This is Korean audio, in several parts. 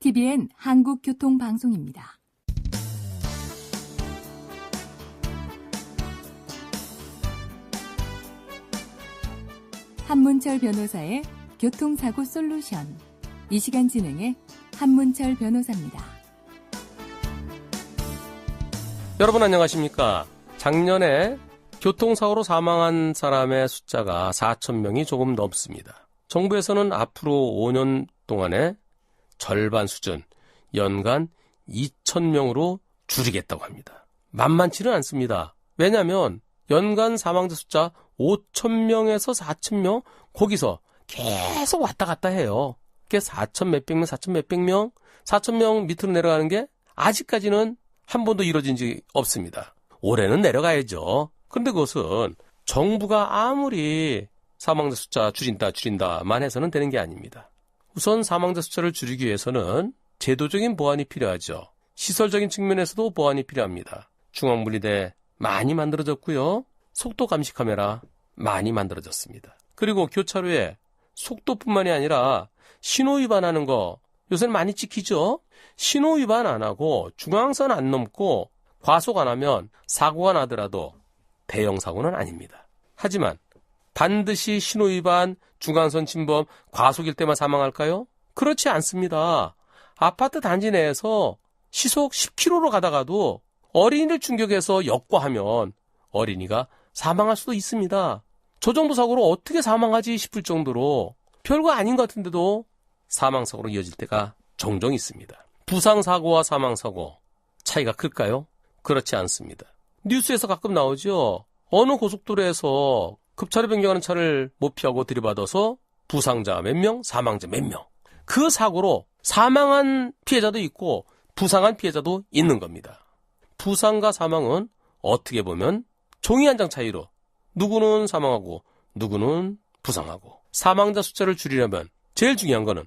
TBN 한국교통방송입니다. 한문철 변호사의 교통사고 솔루션. 이 시간 진행의 한문철 변호사입니다. 여러분 안녕하십니까? 작년에 교통사고로 사망한 사람의 숫자가 4천 명이 조금 넘습니다. 정부에서는 앞으로 5년 동안에 절반 수준, 연간 2천명으로 줄이겠다고 합니다. 만만치는 않습니다. 왜냐하면 연간 사망자 숫자 5천명에서 4천명 거기서 계속 왔다 갔다 해요. 그게 4천 몇백 명, 4천 몇백 명, 4천 명 밑으로 내려가는 게 아직까지는 한 번도 이루어진 적이 없습니다. 올해는 내려가야죠. 그런데 그것은 정부가 아무리 사망자 숫자 줄인다, 줄인다만 해서는 되는 게 아닙니다. 우선 사망자 숫자를 줄이기 위해서는 제도적인 보완이 필요하죠. 시설적인 측면에서도 보완이 필요합니다. 중앙분리대 많이 만들어졌고요. 속도 감시 카메라 많이 만들어졌습니다. 그리고 교차로에 속도뿐만이 아니라 신호 위반하는 거 요새는 많이 찍히죠? 신호 위반 안 하고 중앙선 안 넘고 과속 안 하면 사고가 나더라도 대형 사고는 아닙니다. 하지만 반드시 신호 위반, 중앙선 침범, 과속일 때만 사망할까요? 그렇지 않습니다. 아파트 단지 내에서 시속 10km로 가다가도 어린이를 충격해서 역과하면 어린이가 사망할 수도 있습니다. 저 정도 사고로 어떻게 사망하지 싶을 정도로 별거 아닌 것 같은데도 사망사고로 이어질 때가 종종 있습니다. 부상사고와 사망사고 차이가 클까요? 그렇지 않습니다. 뉴스에서 가끔 나오죠. 어느 고속도로에서 급차로 변경하는 차를 못 피하고 들이받아서 부상자 몇 명, 사망자 몇 명. 그 사고로 사망한 피해자도 있고 부상한 피해자도 있는 겁니다. 부상과 사망은 어떻게 보면 종이 한 장 차이로 누구는 사망하고 누구는 부상하고 사망자 숫자를 줄이려면 제일 중요한 거는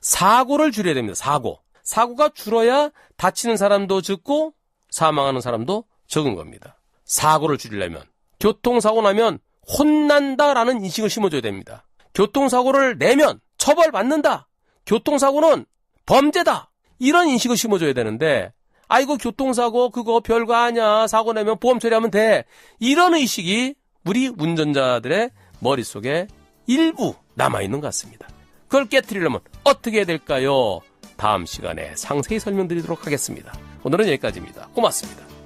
사고를 줄여야 됩니다. 사고. 사고가 줄어야 다치는 사람도 적고 사망하는 사람도 적은 겁니다. 사고를 줄이려면 교통사고 나면 혼난다라는 인식을 심어줘야 됩니다. 교통사고를 내면 처벌받는다. 교통사고는 범죄다. 이런 인식을 심어줘야 되는데 아이고 교통사고 그거 별거 아냐 사고 내면 보험 처리하면 돼 이런 의식이 우리 운전자들의 머릿속에 일부 남아있는 것 같습니다 그걸 깨뜨리려면 어떻게 해야 될까요? 다음 시간에 상세히 설명드리도록 하겠습니다 오늘은 여기까지입니다 고맙습니다